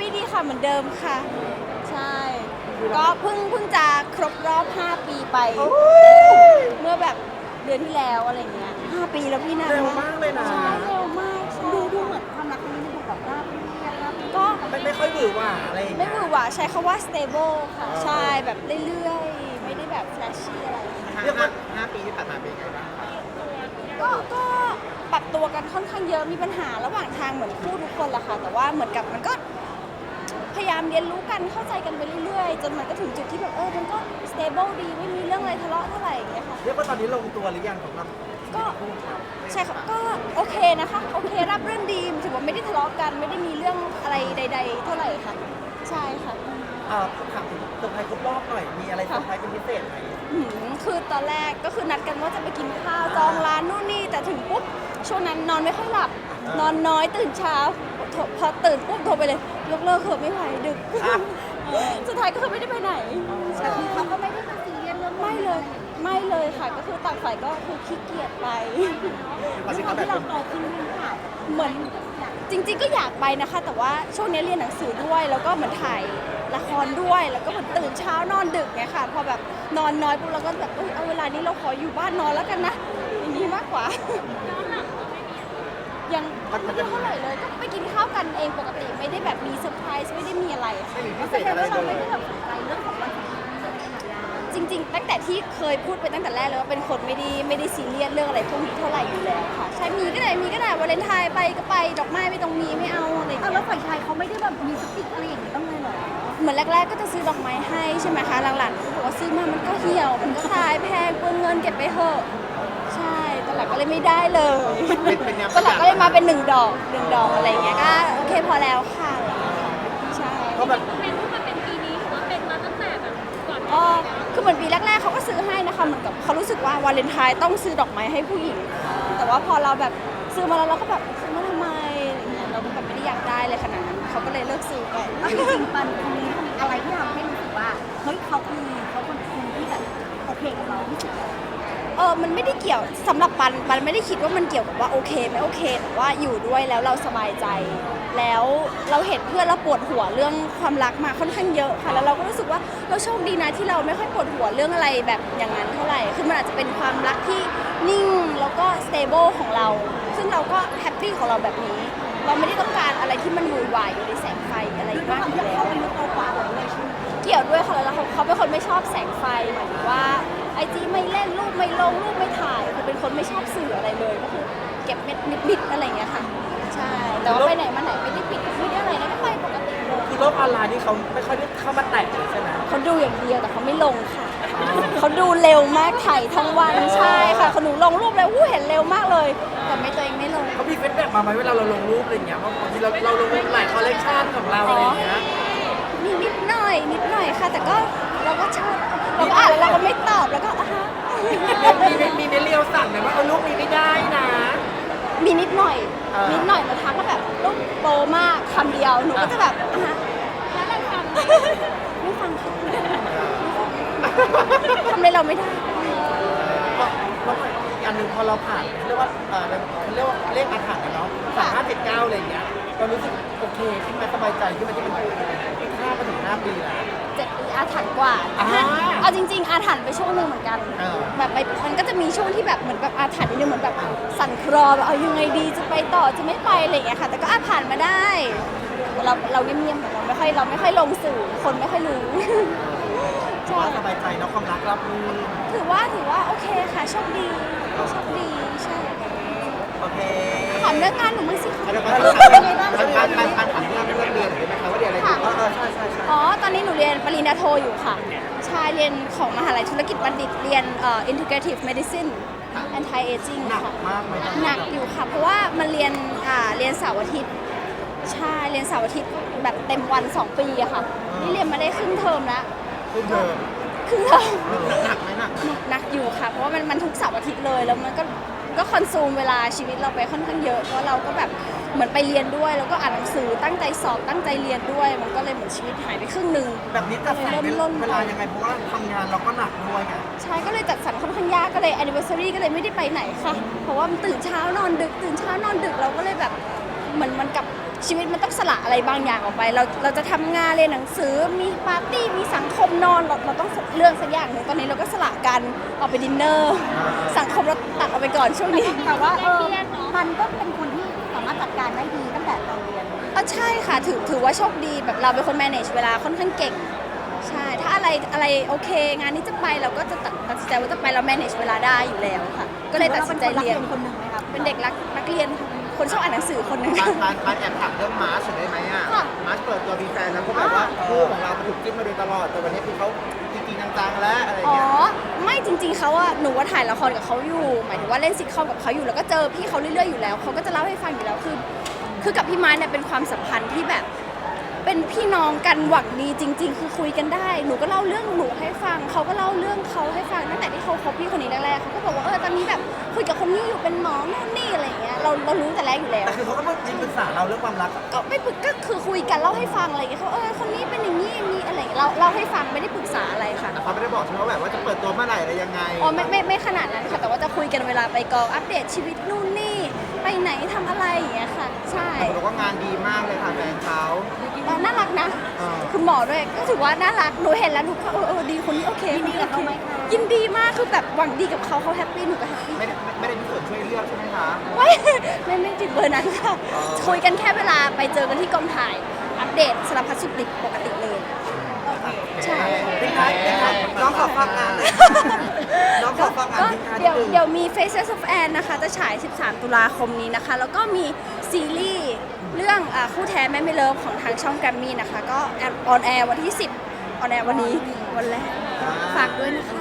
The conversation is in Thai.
ปี้ดีค่ะเหมือนเดิมค่ะ ใช่ ก็เพิ่งเพิ่งจะครบรอบ 5 ปีไป เมื่อแบบเดือนที่แล้วอะไรเงี้ย 5 ปีแล้วพี่นะเร็วมากเลยนะ ใช่เร็วมากใช่ดูดูเหมือนความรักครั้งนี้มันดูแบบราบเรียบราบรื่นก็ไม่ไม่ค่อยหวือหวาอะไรอย่างไม่เงี้ยหวือหวาใช้คาว่า stable ค่ะ ใช่แบบเรื่อยๆ ไม่ได้แบบ flashy อะไรค่ะ เรียกว่าห้าปีที่ผ่านมาเป็นไงบ้างก็ก็ปรับตัวกันค่อนข้างเยอะมีปัญหาระหว่างทางเหมือนคู่ทุกคนแหละค่ะ แต่ว่าเหมือนกับมันก็พ ยายามเรียนรู้กันเข้าใจกันไปเรื่อยๆ จนมันก็ถึงจุดที่แบบเออมันก็ stable ดีไม่มีเรื่องอะไรทะเลาะเท่าไหร่อย่างเงี้ยค่ะ เรียกว่าตอนนี้ลงตัวหรือยังสำหรับก็ใช่ค่ะก็โอเคนะคะโอเครับเรื่องดีถือว่าไม่ได้ทะเลาะกันไม่ได้มีเรื่องอะไรใด ๆ เท่าไหร่ค่ะ ใช่ค่ะเอ่อถามถึงเซอร์ไพรส์ครบรอบหน่อย มีอะไรเซอร์ไพรส์เป็นพิเศษไหมหืมคือตอนแรกก็คือนัดกันว่าจะไปกินข้าวจองร้านนู่นนี่แต่ถึงปุ๊บช่วงนั้นนอนไม่ค่อยหลับ นอนน้อยตื่นเช้าโทรพอตื่นปุ๊บโทรไปเลยยกเลิกเถอะไม่ไหวดึก สุดท้ายก็คือไม่ได้ไปไหน แต่คือเขาก็ไม่ได้มาซีเรียสเรื่องไม่เลยไม่เลยค่ะก็คือต่างฝ่ายก็คือขี้เกียจไป ด้วยความที่เราโตขึ้นหรือเปล่าเหมือนจริงๆก็อยากไปนะคะ แต่ว่าช่วงนี้เรียนหนังสือด้วย แล้วก็เหมือนถ่ายละครด้วย แล้วก็เหมือนตื่นเช้านอนดึกไงค่ะ พอแบบนอนน้อยปุ๊บเราก็แบบเอ้ยเอาเวลานี้เราขออยู่บ้านนอนแล้วกันนะอย่างนี้มากกว่า ยังไม่ได้เท่าไหร่เลยก็ไปกินข้าวกันเองปกติไม่ได้แบบมีเซอร์ไพรส์ไม่ได้มีอะไรค่ะไม่มีพิเศแสษดงอะไรว่าเราเลไม่ยได้แบบสนใจเรื่องของวันสำคัญจริง ๆ ตั้งแต่ที่เคยพูดไปตั้งแต่แรกเลยว่าเป็นคนไม่ได้ไม่ได้ซีเรียสเรื่องอะไรพวกนี้เท่าไหร่อยู่แล้วค่ะใช่มีก็ได้มีก็ได้วาเลนไทน์ไปก็ไปดอกไม้ไม่ต้องมีไม่เอาอะไรอย่างเอาเงี้ย แล้วฝ่ายชายเขาไม่ได้แบบมีสติ๊กอะไรอย่างนี้ต้องเลยเหรอเหมือนแรกๆ ก็จะซื้อดอกไม้ให้ใช่ไหมคะ หลังๆก็บอกว่าซื้อมามันก็เหี่ยว มันก็ขายแพงเปลืองเงินเก็บไปเถอะใช่ตอนหลัง ก็เลยไม่ได้เลยเป็นเป็นแนวตอนหลังก็เลยมาเป็นหนึ่งดอกหนึ่งดอกอะไรอย่างเงี้ยก็โอเคพอแล้วค่ะอะไรอย่างเงี้ยค่ะใช่ เพราะแบบเป็นเพิ่งมาเป็นปีนี้หรือว่าเป็นมาตั้งแต่แบบก่อนหน้าอ๋อ นี้แล้วคือเหมือนปีแรกๆเขาก็ซื้อให้นะคะเหมือนกับเขารู้สึกว่าวาเลนไทน์ต้องซื้อดอกไม้ให้ผู้หญิง แต่ว่าพอเราแบบซื้อมาแล้วเราก็แบบซื้อมาทำไมอะไรอย่างเงี้ยเราก็แบบไม่ได้อยากได้เลยขนาดนั้นเขาก็เลยเลิกซื้อไปแล้วจริงๆปันคนนี้มีอะไรที่ทำให้รู้สึกว่า เฮ้ยเขาคือเขาเป็นคนที่แบบโอเคกับเราที่สุดเออมันไม่ได้เกี่ยวสำหรับปันปันไม่ได้คิดว่ามันเกี่ยวกับว่าโอเคไม่โอเคแต่ว่าอยู่ด้วยแล้วเราสบายใจ แล้วเราเห็นเพื่อนเราปวดหัวเรื่องความรักมาค่อนข้างเยอะค่ะแล้วเราก็รู้สึกว่าเราโชคดีนะที่เราไม่ค่อยปวดหัวเรื่องอะไรแบบอย่างนั้นเท่าไหร่คือมันอาจจะเป็นความรักที่นิ่งแล้วก็ stable ของเรา ซึ่งเราก็แฮปปี้ของเราแบบนี้ เราไม่ได้ต้องการอะไรที่มันวุ่นวายอยู่ในแสงไฟอะไรด้วยคมากวามอที่ยู่แล้วเขาอายุโตกว่าเราด้วยใช่ไหมเกี่ยวด้วยค่ะแล้วเขาเขาเป็นคนไม่ชอบแสงไฟหมายถึงว่าไอจีไม่เล่นรูปไม่ลงรูปไม่ถ่ายคือเป็นคนไม่ชอบสื่ออะไรเลยก็คือเก็บเม็ดมิดๆอะไรอย่างเงี้ยค่ะ ใช่ แต่ว่าไปไหนมาไหนไม่ได้ปิดไม่ได้อะไรนะก็ไปปกติเลยคือโลกออนไลน์นี่เขาไม่ค่อยได้เข้ามาแตะเลยใช่ไหมเขาดูอย่างเดียวแต่เขาไม่ลงค่ะ เขาดูเร็วมากถ่ายทั้งวันใช่ค่ะเขาหนูลงรูปเลยอู้เห็นเร็วมากเลย แต่ไม่ตัวเองไม่ลง เขามีเฟซบุ๊กมาไหมเวลาเราลงรูปอะไรอย่างเงี้ยว่าบางทีเราเราลงหลายคอลเลคชันของเราอะไรอย่างเงี้ย มีนิดหน่อยนิดหน่อยค่ะ แต่ก็เรา ก็ชอบเราก็อ่านแล้วเราก็ไม่ตอบแล้วก็อะฮะมีมีมีในเรียวสั่งเลยว่าเอารูปนี้ไม่ได้นะ มีนิดหน่อย เออ นิดหน่อยมาทักก็แบบลูกโตมากคำเดียวหนูก็จะแบบอะฮะแล้วเราทำไม่ฟังค่ะทำอะไรเราไม่ได้ เพราะเพราะอีกอันหนึ่งพอเราผ่านเรียกว่าเออเขาเรียกว่าเลขอาถรรพ์นะเนาะสามห้าเจ็ดเก้าอะไรอย่างเงี้ยเรารู้สึกโอเคขึ้นมาสบายใจขึ้นมาที่มันข้ามมาถึงห้าปีแล้ว เจ็ดปีอาถรรพ์กว่าอ่าเอาจริง ๆ อาถรรพ์ไปช่วงหนึ่งเหมือนกัน เออ แบบไปมันก็จะมีช่วงที่แบบเหมือนแบบอาถรรพ์นิดนึงเหมือนแบบสั่นคลอแบบเอายังไงดีจะไปต่อจะไม่ไปอะไรอย่างเงี้ยค่ะ แต่ก็อาผ่านมาได้ เราเราเงียบๆเราไม่ค่อยเราไม่ค่อยลงสื่อคนไม่ค่อยรู้ ถือว่าสบายใจเนาะความรักรับมือถือว่าถือว่าโอเคค่ะโชคดีโชคดีใช่โอเคถามเรื่องงานหนูมั้างสิคะ แล้วก็เป็นไงบ้างการการการถามเรื่องเรื่องเรียนหรือไหมคะว่าเรียนอะไรอยู่เออเออใช่ใช่ใช่อ๋อตอนนี้หนู เรียนปริญญาโทอยู่ค่ะ ใช่เรียนของมหาลัยธุรกิจบัณฑิตเรียนเอ่อ integrative medicine anti aging หนักค่ะมากไหมหนักอยู่ค่ะ เพราะว่ามันเรียนอ่าเรียนเสาร์อาทิตย์ใช่เรียนเสาร์อาทิตย์แบบเต็มวัน 2 ปีอะค่ะ นี่เรียนมาได้ครึ่งเทอมแล้วคือเธอครึ่งเทอมหนักไหมหนักหนักอยู่ค่ะ เพราะว่ามันมันทุกเสาร์อาทิตย์เลยแล้วมันก็ ก็คอนซูมเวลาชีวิตเราไปค่อนข้างเยอะเพราะเราก็แบบเหมือนไปเรียนด้วย แล้วก็อ่านหนังสือตั้งใจสอบตั้งใจเรียนด้วย มันก็เลยเหมือนชีวิตหายไปครึ่งหนึ่งแบบนี้จะใส่เป็นเริ่มเวลายังไงเพราะว่าทำงานเราก็หนักด้วยไงใช่ก็เลยจัดสรรค่อนข้างยากก็เลย anniversary ก็เลยไม่ได้ไปไหนค่ะ เพราะว่ามันตื่นเช้านอนดึก ตื่นเช้านอนดึกเราก็เลยแบบเหมือนมันกับชีวิตมันต้องสละอะไรบางอย่างออกไป เราเราจะทำงานเรียนหนังสือมีปาร์ตี้มีสังคมนอนเราเราต้องเลือกสักอย่างหนึ่งตอนนี้เราก็สละกันออกไปดินเนอร์สังคมเราตัดออก ไปก่อนช่วงนี้แต่ว่าเออมันก็เป็นคนที่สามารถจัดการได้ดีตั้งแต่ตอนเรียนอะใช่ค่ะถือถือว่าโชคดีแบบเราเป็นคน manage เวลาค่อนข้างเก่ง ใช่ ถ้าอะไรอะไรโอเค งานนี้จะไปเราก็จะตัดตัดสินใจว่าจะไปเรา manage เวลาได้อยู่แล้วค่ะ ก็เลยตัดสินใจเรียนถือว่าเราเป็นคนรักเรียนคนหนึ่งไหมครับเป็นเด็กรักนักเรียนค่ะคนชอบอ่านหนังสือคนหนึ่งบานบานบานแอบถามเรื่องมาร์ชได้ไหมอะ ค่ะ มาร์ชเปิดตัวมีแฟนแล้วก็แบบว่าคู่ของเรามันถูกจิ้มมาโดยตลอดแต่วันนี้คือเขาจริงๆจังๆแล้วอะไรอย่างอ๋อ เงี้ยไม่ จริง ๆเขาอะหนูว่าถ่ายละครกับเขาอยู่ หมายถึงว่าเล่นซิทคอมกับเขาอยู่แล้วก็เจอพี่เขาเรื่อยๆอยู่แล้วเขาก็จะเล่าให้ฟังอยู่แล้วคือ คือกับพี่ไม้เนี่ยเป็นความสัมพันธ์ที่แบบ เป็นพี่น้องกันหวังดีจริง ๆ คือคุยกันได้ หนูก็เล่าเรื่องหนูให้ฟัง เขาก็เล่าเรื่องเขาให้ฟังตั้งแต่ที่เขาคบพี่คนนี้แรกๆเขาก็บอกว่าเออตอนนี้แบบคุยกับคนนี้อยู่เป็นหมอนู่นนี่อะไรอย่างเงี้ยเราเรารู้แต่แรกอยู่แล้ว แต่คือเขาก็ไม่ปรึกษาเราเรื่องความรักอะก็ไม่ปรึกก็คือคุยกันเล่าให้ฟังอะไรอย่างเงี้ยเขาเออคนนี้เป็นอย่างนี้มีอะไรอย่างเงี้ยเราเล่าให้ฟังไม่ได้ปรึกษาอะไรค่ะแต่เขาไม่ได้บอกใช่ไหมว่าแบบว่าจะเปิดตัวเมื่อไหร่อะไรยังไงอ๋อไม่ไม่ไม่ขนาดนั้นค่ะ แต่ว่าจะคุยกันเวลาไปกองอัปเดตชีวิตนู่นนี่ ไปไหนทำอะไรอย่างเงี้ยค่ะ ใช่แต่บอกว่างานดีมากเลยค่ะแฟนเขาอ่าน่ารักนะอ่าคุณหมอด้วยก็ถือว่าน่ารักหนูเห็นแล้วหนูก็เออเออดีคนนี้โอเคยินดีกับเขาไหมคะ ยินดีมากคือแบบหวังดีกับเขาเขาแฮปปี้หนูก็แฮปปี้ ไม่ได้ไม่ได้มีส่วนช่วยเลือกใช่ไหมคะ ไม่ไม่ไม่ติดเบอร์นั้นค่ะอ๋อ คุยกันแค่เวลาไปเจอกันที่กองถ่าย อัปเดตสารพัดสุขดิบปกติเลย ใช่ทิ้งท้ายทิ้งท้ายน้องขอฝากงานเลย น้องขอฝากงานก็ทิ้งท้ายนิเดี๋ยวนึง เดี๋ยวมี Faces of Anne นะคะ จะฉาย 13 ตุลาคมนี้นะคะ แล้วก็มีซีรีส์เรื่องอาคู่แท้แม่ไม่เลิฟของทางช่องแกรมมี่นะคะ ก็ออนแอร์วันที่ 10 ออนแอร์วันนี้วันแรกฝากด้วยนะคะ